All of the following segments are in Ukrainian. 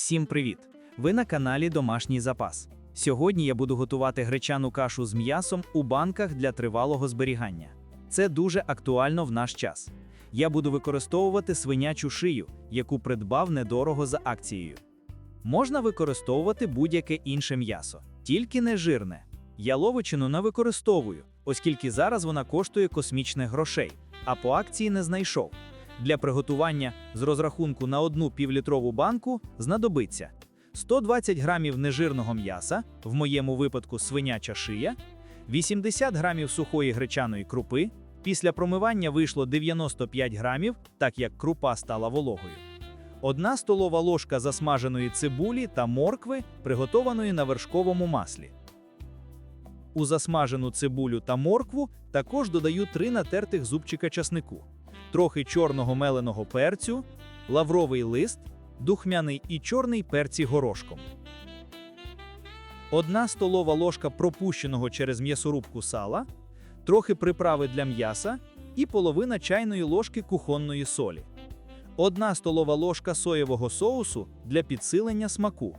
Всім привіт! Ви на каналі Домашній запас. Сьогодні я буду готувати гречану кашу з м'ясом у банках для тривалого зберігання. Це дуже актуально в наш час. Я буду використовувати свинячу шию, яку придбав недорого за акцією. Можна використовувати будь-яке інше м'ясо, тільки не жирне. Яловичину не використовую, оскільки зараз вона коштує космічних грошей, а по акції не знайшов. Для приготування з розрахунку на одну півлітрову банку знадобиться 120 грамів нежирного м'яса, в моєму випадку свиняча шия, 80 грамів сухої гречаної крупи. Після промивання вийшло 95 грамів, так як крупа стала вологою. Одна столова ложка засмаженої цибулі та моркви, приготованої на вершковому маслі. У засмажену цибулю та моркву також додаю 3 натертих зубчика часнику трохи чорного меленого перцю, лавровий лист, духмяний і чорний перці горошком. Одна столова ложка пропущеного через м'ясорубку сала, трохи приправи для м'яса і половина чайної ложки кухонної солі. Одна столова ложка соєвого соусу для підсилення смаку.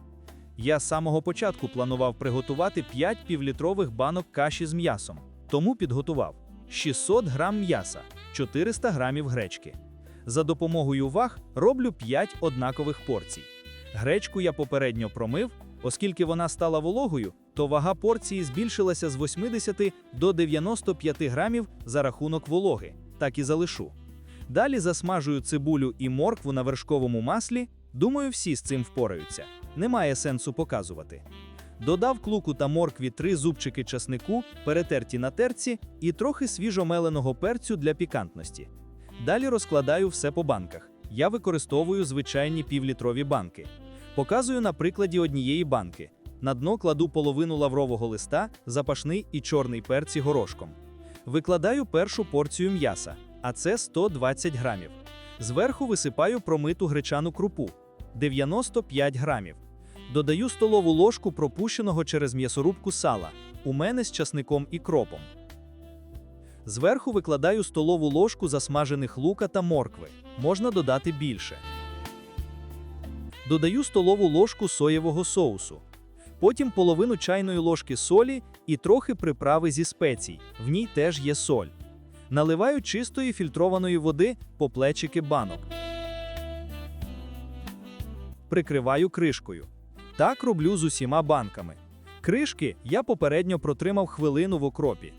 Я з самого початку планував приготувати 5 півлітрових банок каші з м'ясом, тому підготував 600 грам м'яса, 400 грамів гречки. За допомогою ваг роблю 5 однакових порцій. Гречку я попередньо промив, оскільки вона стала вологою, то вага порції збільшилася з 80 до 95 грамів за рахунок вологи, так і залишу. Далі засмажую цибулю і моркву на вершковому маслі. Думаю, всі з цим впораються. Немає сенсу показувати. Додав клуку та моркві три зубчики часнику, перетерті на терці, і трохи свіжомеленого перцю для пікантності. Далі розкладаю все по банках. Я використовую звичайні півлітрові банки. Показую на прикладі однієї банки. На дно кладу половину лаврового листа, запашний і чорний перці горошком. Викладаю першу порцію м'яса, а це 120 грамів. Зверху висипаю промиту гречану крупу 95 грамів. Додаю столову ложку пропущеного через м'ясорубку сала. У мене з часником і кропом. Зверху викладаю столову ложку засмажених лука та моркви. Можна додати більше. Додаю столову ложку соєвого соусу. Потім половину чайної ложки солі і трохи приправи зі спецій. В ній теж є соль. Наливаю чистої фільтрованої води по плечики банок. Прикриваю кришкою. Так роблю з усіма банками. Кришки я попередньо протримав хвилину в окропі.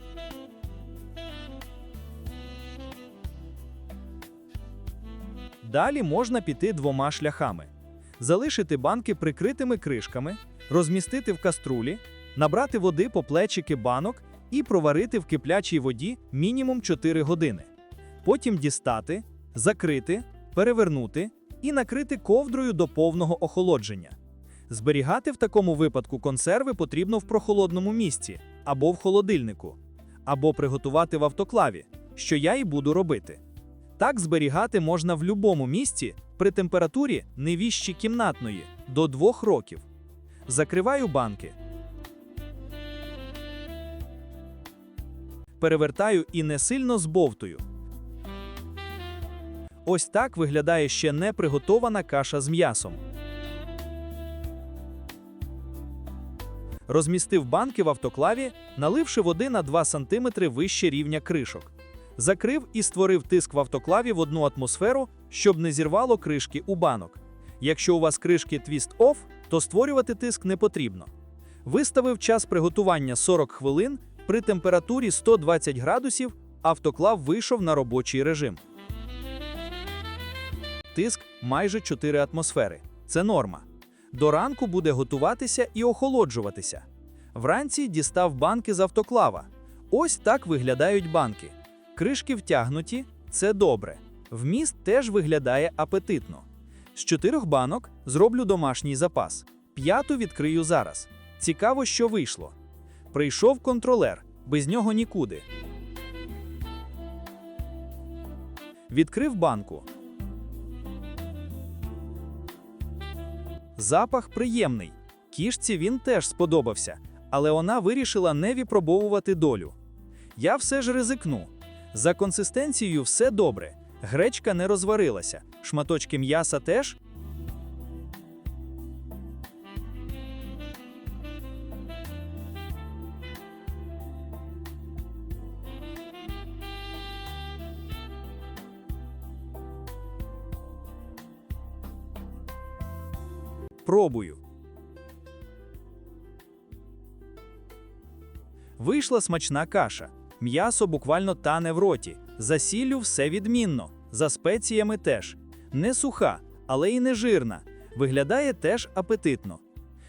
Далі можна піти двома шляхами: залишити банки прикритими кришками, розмістити в каструлі, набрати води по плечики банок і проварити в киплячій воді мінімум 4 години. Потім дістати, закрити, перевернути і накрити ковдрою до повного охолодження. Зберігати в такому випадку консерви потрібно в прохолодному місці або в холодильнику, або приготувати в автоклаві, що я і буду робити. Так зберігати можна в будь-якому місці при температурі не віщі кімнатної до 2 років. Закриваю банки. Перевертаю і не сильно збовтую. Ось так виглядає ще не приготована каша з м'ясом. Розмістив банки в автоклаві, наливши води на 2 см вище рівня кришок. Закрив і створив тиск в автоклаві в одну атмосферу, щоб не зірвало кришки у банок. Якщо у вас кришки Twist Off, то створювати тиск не потрібно. Виставив час приготування 40 хвилин при температурі 120 градусів, автоклав вийшов на робочий режим. Тиск майже 4 атмосфери. Це норма. До ранку буде готуватися і охолоджуватися. Вранці дістав банки з автоклава. Ось так виглядають банки. Кришки втягнуті це добре. Вміст теж виглядає апетитно. З чотирьох банок зроблю домашній запас. П'яту відкрию зараз. Цікаво, що вийшло. Прийшов контролер, без нього нікуди. Відкрив банку. Запах приємний. Кішці він теж сподобався, але вона вирішила не випробовувати долю. Я все ж ризикну. За консистенцією все добре. Гречка не розварилася, шматочки м'яса теж. Пробую. Вийшла смачна каша. М'ясо буквально тане в роті. За сіллю все відмінно, за спеціями теж. Не суха, але й не жирна. Виглядає теж апетитно.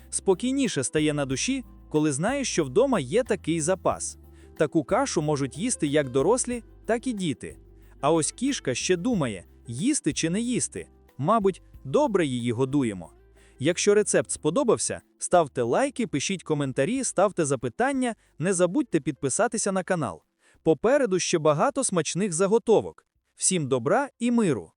Спокійніше стає на душі, коли знаєш, що вдома є такий запас. Таку кашу можуть їсти як дорослі, так і діти. А ось кішка ще думає, їсти чи не їсти. Мабуть, добре її годуємо. Якщо рецепт сподобався, ставте лайки, пишіть коментарі, ставте запитання, не забудьте підписатися на канал. Попереду ще багато смачних заготовок. Всім добра і миру!